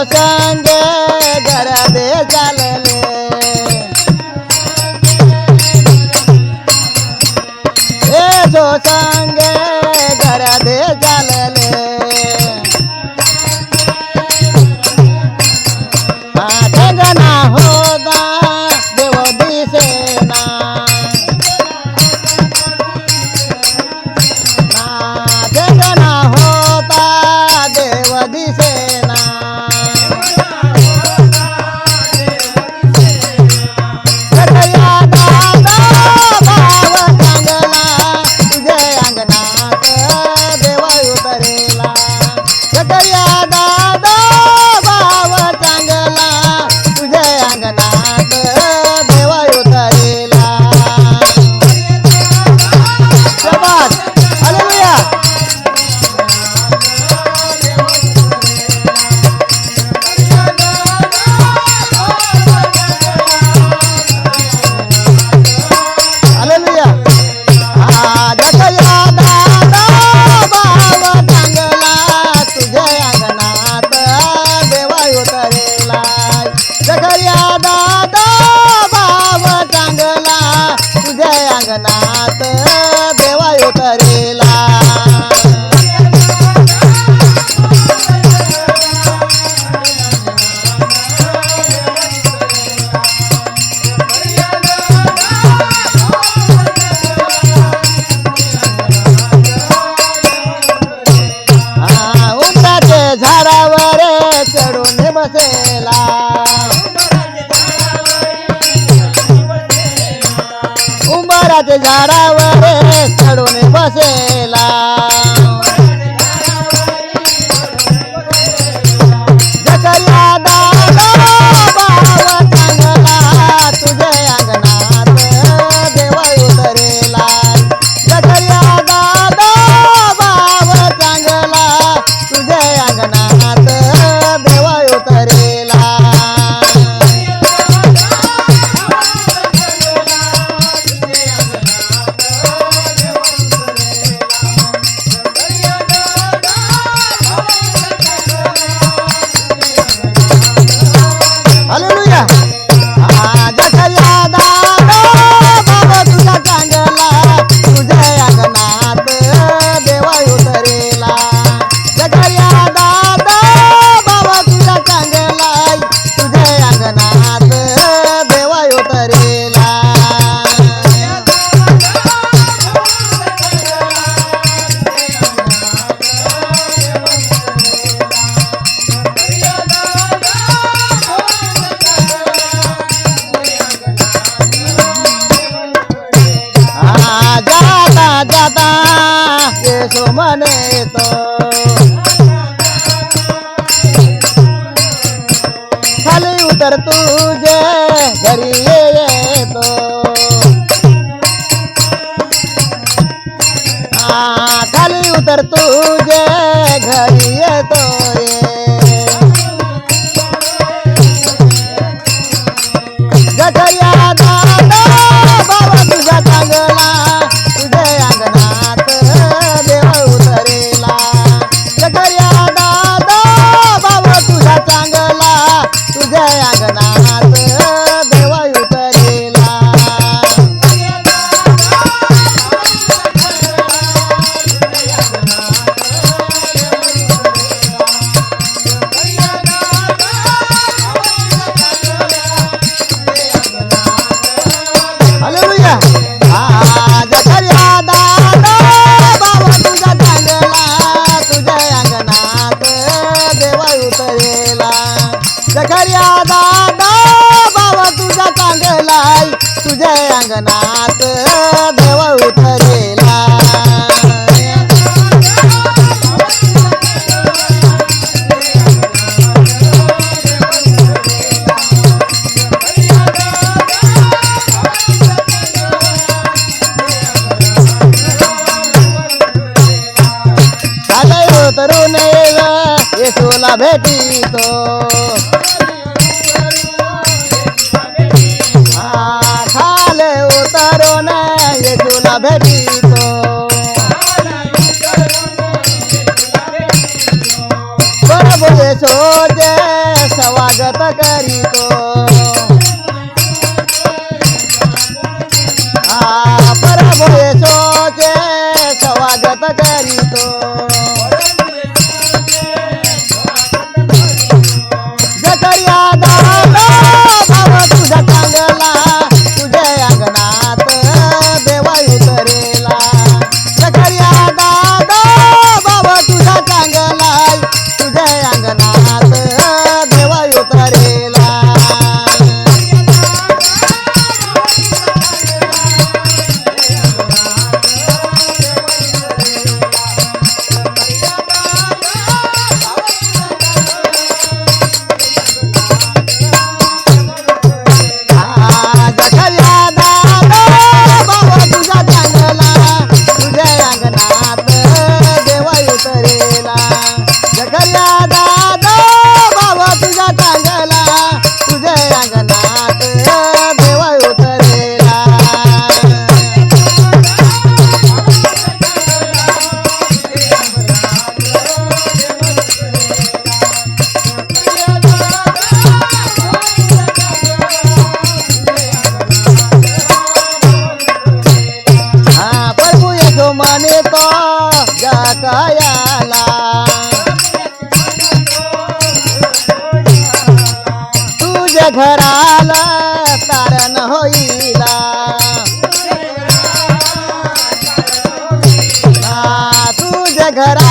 Welcome. झाडावर चढून बसेला. सोमान येतो. खाली उतर तुझे घरी येतो. खाली उतर तुझे घरी येतो. जीवनात देव उतरेला हो तरुण येसोला भेटी तो tá bebido Agora vou ver se eu घराला तारण होईला. तुझ्या घरा